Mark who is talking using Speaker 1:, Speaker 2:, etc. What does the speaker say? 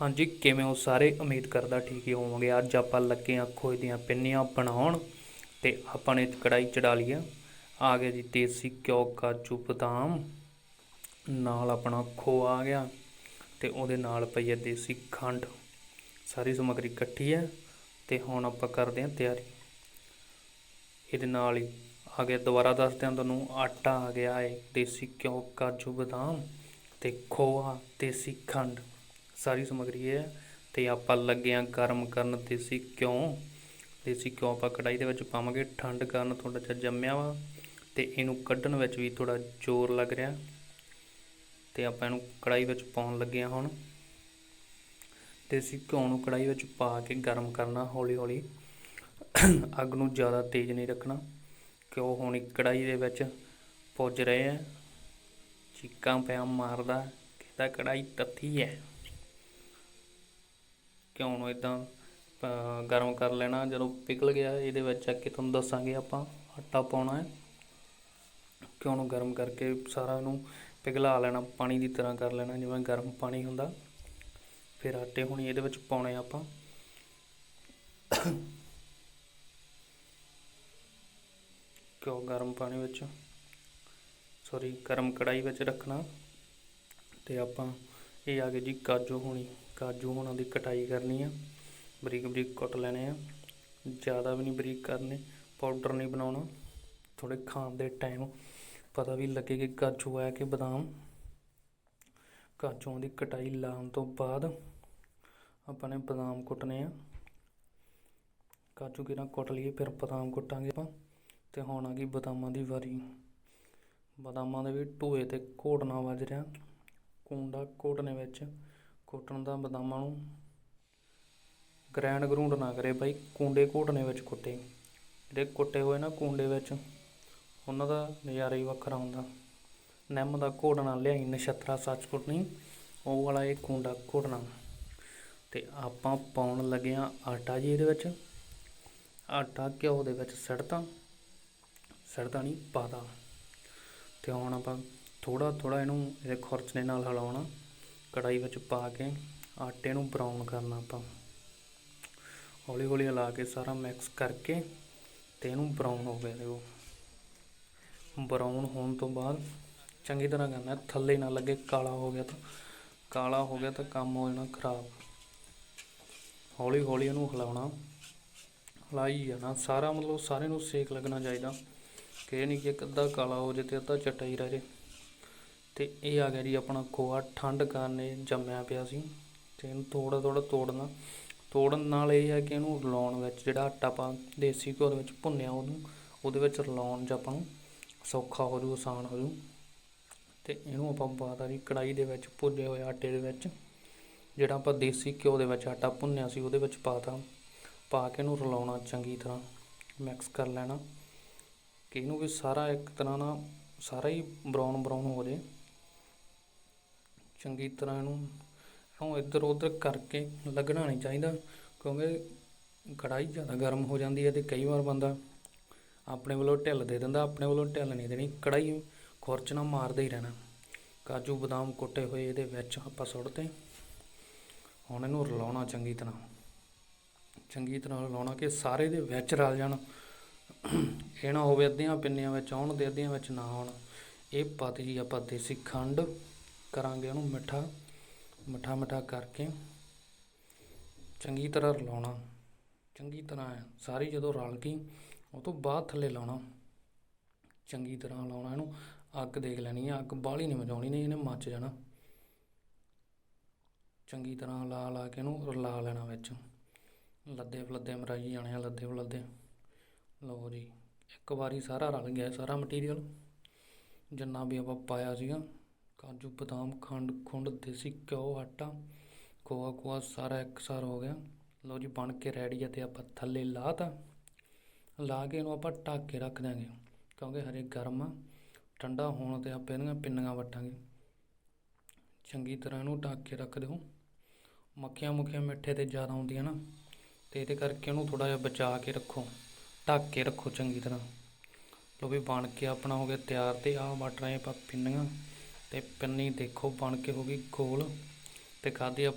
Speaker 1: ਹਾਂਜੀ, ਕਿਵੇਂ ਹੋ ਸਾਰੇ? ਉਮੀਦ ਕਰਦਾ ਠੀਕ ਹੀ ਹੋਵੋਗੇ। ਅੱਜ ਆਪਾਂ ਲੱਗੇ ਹਾਂ ਖੋਏ ਦੀਆਂ ਪਿੰਨੀਆਂ ਬਣਾਉਣ ਤੇ ਆਪਾਂ ਨੇ ਕੜਾਈ ਚੜਾ ਲਈ ਆ। ਆ ਗਿਆ ਜੀ ਦੇਸੀ ਘਿਓ, ਕਾਜੂ, ਬਦਾਮ। ਨਾਲ ਆਪਣਾ ਖੋਆ ਆ ਗਿਆ ਤੇ ਉਹਦੇ ਨਾਲ ਪਈ ਹੈ ਦੇਸੀ ਖੰਡ। ਸਾਰੀ ਸਮੱਗਰੀ ਇਕੱਠੀ ਹੈ ਤੇ ਹੁਣ ਆਪਾਂ ਕਰਦੇ ਹਾਂ ਤਿਆਰੀ। ਇਹਦੇ ਨਾਲ ਹੀ ਆ ਗਿਆ, ਦੁਬਾਰਾ ਦੱਸਦੇ ਹਾਂ ਤੁਹਾਨੂੰ, ਆਟਾ ਆ ਗਿਆ ਹੈ ਦੇਸੀ ਘਿਓ, ਕਾਜੂ, ਬਦਾਮ ਤੇ ਖੋਆ, ਦੇਸੀ ਖੰਡ। ਸਾਰੀ ਸਮੱਗਰੀ ਹੈ ਤੇ ਆਪਾਂ ਲੱਗੇ ਹਾਂ ਗਰਮ ਕਰਨ ਦੇਸੀ ਘਿਓ। ਦੇਸੀ ਘਿਓ ਆਪਾਂ ਕੜਾਈ ਦੇ ਵਿੱਚ ਪਾਵਾਂਗੇ, ਠੰਡ ਕਰਨ ਥੋੜਾ ਜਿਹਾ ਜੰਮਿਆ ਵਾ ਤੇ ਇਹਨੂੰ ਕੱਢਣ ਵਿੱਚ ਵੀ ਥੋੜਾ ਜ਼ੋਰ ਲੱਗ ਰਿਹਾ। ਤੇ ਆਪਾਂ ਇਹਨੂੰ ਕੜਾਈ ਵਿੱਚ ਪਾਉਣ ਲੱਗੇ ਹਾਂ ਹੁਣ। ਦੇਸੀ ਘਿਓ ਨੂੰ ਕੜਾਈ ਵਿੱਚ ਪਾ ਕੇ ਗਰਮ ਕਰਨਾ ਹੌਲੀ ਹੌਲੀ ਅੱਗ ਨੂੰ ਜ਼ਿਆਦਾ ਤੇਜ਼ ਨਹੀਂ ਰੱਖਣਾ ਘਿਓ ਹੁਣ ਕੜਾਈ ਦੇ ਵਿੱਚ ਪੁੱਜ ਰਹੇ ਆ। ਚੀਕਾਂ ਪਿਆ ਮਾਰਦਾ, ਕਹਿੰਦਾ ਕੜਾਈ ਤੱਤੀ ਹੈ? ਘਿਓ ਨੂੰ ਇੱਦਾਂ ਗਰਮ ਕਰ ਲੈਣਾ? ਜਦੋਂ ਪਿਘਲ ਗਿਆ, ਇਹਦੇ ਵਿੱਚ ਆ ਕੇ ਤੁਹਾਨੂੰ ਦੱਸਾਂਗੇ ਆਪਾਂ, ਆਟਾ ਪਾਉਣਾ ਹੈ। ਘਿਓ ਨੂੰ ਗਰਮ ਕਰਕੇ ਸਾਰਾ ਨੂੰ ਪਿਘਲਾ ਲੈਣਾ, ਪਾਣੀ ਦੀ ਤਰ੍ਹਾਂ ਕਰ ਲੈਣਾ, ਜਿਵੇਂ ਗਰਮ ਪਾਣੀ ਹੁੰਦਾ। ਫਿਰ ਆਟੇ ਹੁਣ ਇਹਦੇ ਵਿੱਚ ਪਾਉਣੇ ਆਪਾਂ। ਘਿਓ ਗਰਮ ਪਾਣੀ ਵਿੱਚ? ਸੌਰੀ ਗਰਮ ਕੜਾਈ ਵਿੱਚ ਰੱਖਣਾ। ਤੇ ਆਪਾਂ, ਇਹ ਆ ਗਏ ਜੀ ਕਾਜੂ ਹੋਣੀ। ਕਾਜੂ ਹੋਣਾ ਦੀ ਕਟਾਈ ਕਰਨੀ ਆ, ਬਰੀਕ ਬਰੀਕ ਕੱਟ ਲੈਣੇ ਆ, ਜ਼ਿਆਦਾ ਵੀ ਨਹੀਂ ਬਰੀਕ ਕਰਨੇ ਪਾਊਡਰ ਨਹੀਂ ਬਣਾਉਣਾ ਥੋੜੇ ਖਾਣ ਦੇ ਟਾਈਮ ਪਤਾ ਵੀ ਲੱਗੇ ਕਿ ਕਾਜੂ ਆ ਕਿ ਬਦਾਮ। ਕਾਜੂਆਂ ਦੀ ਕਟਾਈ ਲਾਉਣ ਤੋਂ ਬਾਅਦ ਆਪਾਂ ਨੇ ਬਦਾਮ ਕੁੱਟਨੇ ਆ। ਕਾਜੂ ਕਿਰਾਂ ਕੁੱਟ ਲਈਏ, ਫਿਰ ਬਦਾਮ ਕੁੱਟਾਂਗੇ ਆਪਾਂ, ਤੇ ਹੁਣ ਆ ਗਈ ਬਦਾਮਾਂ ਦੀ ਵਾਰੀ। ਬਦਾਮਾਂ ਦੇ ਵੀ ਢੋਏ ਤੇ ਘੋੜਨਾ ਵੱਜ ਰਿਹਾ, ਕੁੰਡਾ ਘੋਟਣੇ ਵਿੱਚ। ਕੁੱਟਣ ਦਾ ਬਦਾਮਾਂ ਨੂੰ ਗ੍ਰੈਂਡ ਗਰੂੰਡ ਨਾ ਕਰੇ ਬਾਈ, ਕੁੰਡੇ ਘੋਟਣੇ ਵਿੱਚ ਕੁੱਟੇ। ਜਿਹੜੇ ਕੁੱਟੇ ਹੋਏ ਨਾ ਕੁੰਡੇ ਵਿੱਚ, ਉਹਨਾਂ ਦਾ ਨਜ਼ਾਰਾ ਹੀ ਵੱਖਰਾ ਹੁੰਦਾ। ਨਿੰਮ ਦਾ ਘੋਟਣਾ ਲਿਆਈ, ਨਛੱਤਰਾ ਸੱਚ ਕੁੱਟਣੀ ਉਹ ਵਾਲਾ ਇਹ ਕੁੰਡਾ ਘੋਟਣਾ। ਤੇ ਆਪਾਂ ਪਾਉਣ ਲੱਗੇ ਆ ਆਟਾ ਜੀ ਇਹਦੇ ਵਿੱਚ। ਆਟਾ ਘਿਓ ਦੇ ਵਿੱਚ ਸੜਤਾ, ਸੜਦਾ ਨਹੀਂ ਪਾਦਾ ਤੇ ਹੁਣ ਆਪਾਂ ਥੋੜਾ ਥੋੜਾ ਇਹਨੂੰ, ਇਹਦੇ ਖੁਰਚਣੇ ਨਾਲ ਹਿਲਾਉਣਾ। ਕੜਾਈ ਵਿੱਚ ਪਾ ਕੇ ਆਟੇ ਨੂੰ ਬਰਾਊਨ ਕਰਨਾ ਆਪਾਂ। ਹੌਲੀ ਹੌਲੀ ਹਿਲਾ ਕੇ ਸਾਰਾ ਮਿਕਸ ਕਰਕੇ ਤੇ ਇਹਨੂੰ ਬਰਾਊਨ ਹੋ ਗਿਆ ਦੇਖੋ। ਬਰਾਊਨ ਹੋਣ ਤੋਂ ਬਾਅਦ ਚੰਗੀ ਤਰ੍ਹਾਂ ਕਰਨਾ, ਥੱਲੇ ਨਾ ਲੱਗੇ, ਕਾਲਾ ਹੋ ਗਿਆ ਤਾਂ, ਕਾਲਾ ਹੋ ਗਿਆ ਤਾਂ ਕੰਮ ਹੋ ਜਾਣਾ ਖਰਾਬ। ਹੌਲੀ ਹੌਲੀ ਇਹਨੂੰ ਹਿਲਾਉਣਾ, ਹਿਲਾਈ ਜਾਣਾ, ਸਾਰਾ ਮਤਲਬ ਸਾਰੇ ਨੂੰ ਸੇਕ ਲੱਗਣਾ ਚਾਹੀਦਾ। ਕਿ ਇਹ ਨਹੀਂ ਕਿ ਅੱਧਾ ਕਾਲਾ ਹੋ ਜੇ ਤੇ ਅੱਧਾ ਚਟਾ ਹੀ ਰਹਿ ਅਤੇ ਇਹ ਆ ਗਿਆ ਜੀ ਆਪਣਾ ਖੋਆ, ਠੰਡ ਕਾਰਨ ਜੰਮਿਆ ਪਿਆ ਸੀ ਅਤੇ ਇਹਨੂੰ ਥੋੜ੍ਹਾ ਥੋੜ੍ਹਾ ਤੋੜਨਾ। ਤੋੜਨ ਨਾਲ ਇਹ ਹੈ ਕਿ ਇਹਨੂੰ ਰਲਾਉਣ ਵਿੱਚ ਜਿਹੜਾ ਆਟਾ ਆਪਾਂ ਦੇਸੀ ਘਿਓ ਦੇ ਵਿੱਚ ਭੁੰਨਿਆ ਉਹਨੂੰ, ਉਹਦੇ ਵਿੱਚ ਰਲਾਉਣ 'ਚ ਆਪਾਂ ਨੂੰ ਸੌਖਾ ਹੋ ਜੂ ਆਸਾਨ ਹੋ ਜੂ ਤੇ ਇਹਨੂੰ ਆਪਾਂ ਬਾਅਦ ਵਾਲੀ ਕੜਾਈ ਦੇ ਵਿੱਚ ਭੁੱਜੇ ਹੋਏ ਆਟੇ ਦੇ ਵਿੱਚ, ਜਿਹੜਾ ਆਪਾਂ ਦੇਸੀ ਘਿਓ ਦੇ ਵਿੱਚ ਆਟਾ ਭੁੰਨਿਆ ਸੀ ਉਹਦੇ ਵਿੱਚ ਪਾਤਾ ਪਾ ਕੇ ਇਹਨੂੰ ਰਲਾਉਣਾ ਚੰਗੀ ਤਰ੍ਹਾਂ ਮਿਕਸ ਕਰ ਲੈਣਾ। ਕਿ ਇਹਨੂੰ ਵੀ ਸਾਰਾ ਇੱਕ ਤਰ੍ਹਾਂ ਨਾਲ ਸਾਰਾ ਹੀ ਬਰਾਊਨ ਬਰਾਊਨ ਹੋ ਜੇ ਚੰਗੀ ਤਰ੍ਹਾਂ ਇਹਨੂੰ ਇਹਨੂੰ ਇੱਧਰ ਉੱਧਰ ਕਰਕੇ ਲੱਗਣਾ ਨਹੀਂ ਚਾਹੀਦਾ, ਕਿਉਂਕਿ ਕੜਾਹੀ ਜ਼ਿਆਦਾ ਗਰਮ ਹੋ ਜਾਂਦੀ ਹੈ ਅਤੇ ਕਈ ਵਾਰ ਬੰਦਾ ਆਪਣੇ ਵੱਲੋਂ ਢਿੱਲ ਦੇ ਦਿੰਦਾ, ਆਪਣੇ ਵੱਲੋਂ ਢਿੱਲ ਨਹੀਂ ਦੇਣੀ ਕੜਾਈ ਖੁਰਚਣਾ ਮਾਰਦਾ ਹੀ ਰਹਿਣਾ। ਕਾਜੂ ਬਦਾਮ ਕੁੱਟੇ ਹੋਏ ਇਹਦੇ ਵਿੱਚ ਆਪਾਂ ਸੁੱਟਦੇ ਹੁਣ ਇਹਨੂੰ ਰਲਾਉਣਾ ਚੰਗੀ ਤਰ੍ਹਾਂ। ਚੰਗੀ ਤਰ੍ਹਾਂ ਰਲਾਉਣਾ ਕਿ ਸਾਰੇ ਦੇ ਵਿੱਚ ਰਲ ਜਾਣ। ਇਹ ਨਾ ਹੋਵੇ ਅੱਧੀਆਂ ਪਿੰਨੀਆਂ ਵਿੱਚ ਆਉਣ ਦੇ ਅੱਧੀਆਂ ਵਿੱਚ ਨਾ ਆਉਣ। ਇਹ ਪਤ ਜੀ ਆਪਾਂ ਦੇਸੀ ਖੰਡ ਕਰਾਂਗੇ ਉਹਨੂੰ ਮਿੱਠਾ ਮਿੱਠਾ ਮਿੱਠਾ ਕਰਕੇ ਚੰਗੀ ਤਰ੍ਹਾਂ ਰਲਾਉਣਾ। ਚੰਗੀ ਤਰ੍ਹਾਂ ਸਾਰੀ ਜਦੋਂ ਰਲ ਗਈ, ਉਹ ਤੋਂ ਬਾਅਦ ਥੱਲੇ ਲਾਉਣਾ। ਚੰਗੀ ਤਰ੍ਹਾਂ ਲਾਉਣਾ ਇਹਨੂੰ, ਅੱਗ ਦੇਖ ਲੈਣੀ ਹੈ ਅੱਗ ਬਾਹਲੀ ਨਹੀਂ ਮਚਾਉਣੀ, ਨਹੀਂ ਇਹਨੇ ਮੱਚ ਜਾਣਾ। ਚੰਗੀ ਤਰ੍ਹਾਂ ਲਾ ਲਾ ਕੇ ਇਹਨੂੰ ਰਲਾ ਲੈਣਾ ਵਿੱਚ। ਲੱਦੇ ਫਲੱਦੇ ਮਰਾਈ ਜਾਣੇ ਆ, ਲੱਦੇ ਫਲੱਦੇ। ਲਓ ਜੀ, ਇੱਕ ਵਾਰੀ ਸਾਰਾ ਰਲ ਗਿਆ, ਸਾਰਾ ਮਟੀਰੀਅਲ ਜਿੰਨਾ ਵੀ ਆਪਾਂ ਪਾਇਆ ਸੀਗਾ ਕਾਜੂ, ਬਦਾਮ, ਖੰਡ, ਖੁੰਡ, ਦੇਸੀ ਘਿਓ, ਆਟਾ, ਖੋਆ ਖੋਆ ਸਾਰਾ ਇਕਸਾਰ ਹੋ ਗਿਆ। ਲਓ ਜੀ, ਬਣ ਕੇ ਰੈਡੀ ਹੈ ਅਤੇ ਆਪਾਂ ਥੱਲੇ ਲਾਹ ਤਾ। ਲਾ ਕੇ ਇਹਨੂੰ ਆਪਾਂ ਢੱਕ ਕੇ ਰੱਖ ਦਾਂਗੇ ਕਿਉਂਕਿ ਹਰੇ ਗਰਮ ਆ, ਠੰਡਾ ਹੋਣ ਤੇ ਆਪਾਂ ਇਹਦੀਆਂ ਪਿੰਨੀਆਂ ਵਟਾਂਗੇ। ਚੰਗੀ ਤਰ੍ਹਾਂ ਇਹਨੂੰ ਢੱਕ ਕੇ ਰੱਖ ਦਿਓ। ਮੱਖੀਆਂ ਮੁੱਖੀਆਂ ਮਿੱਠੇ ਤੇ ਜ਼ਿਆਦਾ ਹੁੰਦੀਆਂ ਨਾ, ਤੇ ਇਹਦੇ ਕਰਕੇ ਇਹਨੂੰ ਥੋੜਾ ਜਿਹਾ ਬਚਾ ਕੇ ਰੱਖੋ। ਢੱਕ ਕੇ ਰੱਖੋ ਚੰਗੀ ਤਰ੍ਹਾਂ। ਲੋ ਵੀ ਬਣ ਕੇ ਆਪਣਾ ਹੋ ਗਿਆ ਤਿਆਰ ਤੇ ਆਹ ਵਟ ਆਪਾਂ ਪਿੰਨੀਆਂ। ਤੇ ਪਿੰਨੀ ਦੇਖੋ ਬਣ ਕੇ ਹੋ ਗਈ ਗੋਲ ਤੇ ਖਾਧੀ ਆਪਾਂ